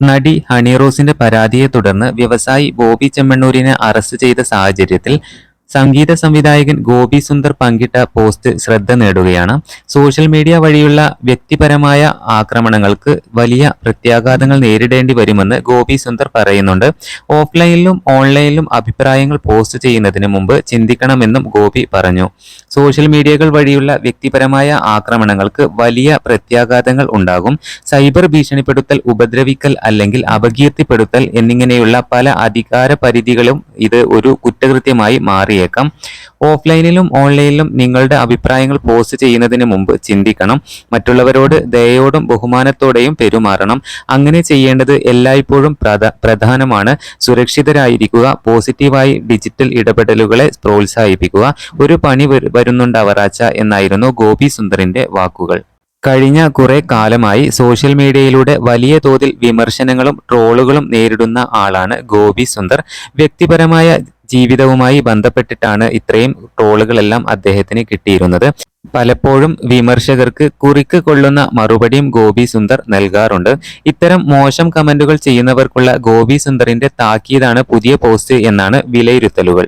നടി ഹണിറോസിന്റെ പരാതിയെ തുടർന്ന് വ്യവസായി ബോബി ചെമ്മണ്ണൂരിനെ അറസ്റ്റ് ചെയ്ത സാഹചര്യത്തിൽ സംഗീത സംവിധായകൻ ഗോപി സുന്ദർ പങ്കിട്ട പോസ്റ്റ് ശ്രദ്ധ നേടുകയാണ്. സോഷ്യൽ മീഡിയ വഴിയുള്ള വ്യക്തിപരമായ ആക്രമണങ്ങൾക്ക് വലിയ പ്രത്യാഘാതങ്ങൾ നേരിടേണ്ടി വരുമെന്ന് ഗോപി സുന്ദർ പറയുന്നുണ്ട്. ഓഫ്ലൈനിലും ഓൺലൈനിലും അഭിപ്രായങ്ങൾ പോസ്റ്റ് ചെയ്യുന്നതിന് മുമ്പ് ചിന്തിക്കണമെന്നും ഗോപി പറഞ്ഞു. സോഷ്യൽ മീഡിയകൾ വഴിയുള്ള വ്യക്തിപരമായ ആക്രമണങ്ങൾക്ക് വലിയ പ്രത്യാഘാതങ്ങൾ ഉണ്ടാകും. സൈബർ ഭീഷണിപ്പെടുത്തൽ ഉപദ്രവിക്കൽ അല്ലെങ്കിൽ അപകീർത്തിപ്പെടുത്തൽ എന്നിങ്ങനെയുള്ള പല അധികാര പരിധികളും ഇത് ഒരു കുറ്റകൃത്യമായി മാറിയേക്കാം ഓഫ്ലൈനിലും ഓൺലൈനിലും നിങ്ങളുടെ അഭിപ്രായങ്ങൾ പോസ്റ്റ് ചെയ്യുന്നതിന് മുമ്പ് ചിന്തിക്കണം. മറ്റുള്ളവരോട് ദയയോടും ബഹുമാനത്തോടെയും പെരുമാറണം. അങ്ങനെ ചെയ്യേണ്ടത് എല്ലായ്പ്പോഴും പ്രധ പ്രധാനമാണ്. സുരക്ഷിതരായിരിക്കുക പോസിറ്റീവായി ഡിജിറ്റൽ ഇടപെടലുകളെ പ്രോത്സാഹിപ്പിക്കുക. ഒരു പണി വരുന്നുണ്ടാവറാച്ച എന്നായിരുന്നു ഗോപി സുന്ദറിന്റെ വാക്കുകൾ. കഴിഞ്ഞ കുറെ കാലമായി സോഷ്യൽ മീഡിയയിലൂടെ വലിയ തോതിൽ വിമർശനങ്ങളും ട്രോളുകളും നേരിടുന്ന ആളാണ് ഗോപി സുന്ദർ. വ്യക്തിപരമായ ജീവിതവുമായി ബന്ധപ്പെട്ടിട്ടാണ് ഇത്രയും ട്രോളുകളെല്ലാം അദ്ദേഹത്തിന് കിട്ടിയിരുന്നത്. പലപ്പോഴും വിമർശകർക്ക് കുറിക്ക് കൊള്ളുന്ന മറുപടിയും ഗോപി സുന്ദർ നൽകാറുണ്ട്. ഇത്തരം മോശം കമന്റുകൾ ചെയ്യുന്നവർക്കുള്ള ഗോപി സുന്ദറിന്റെ താക്കീതാണ് പുതിയ പോസ്റ്റ് എന്നാണ് വിലയിരുത്തലുകൾ.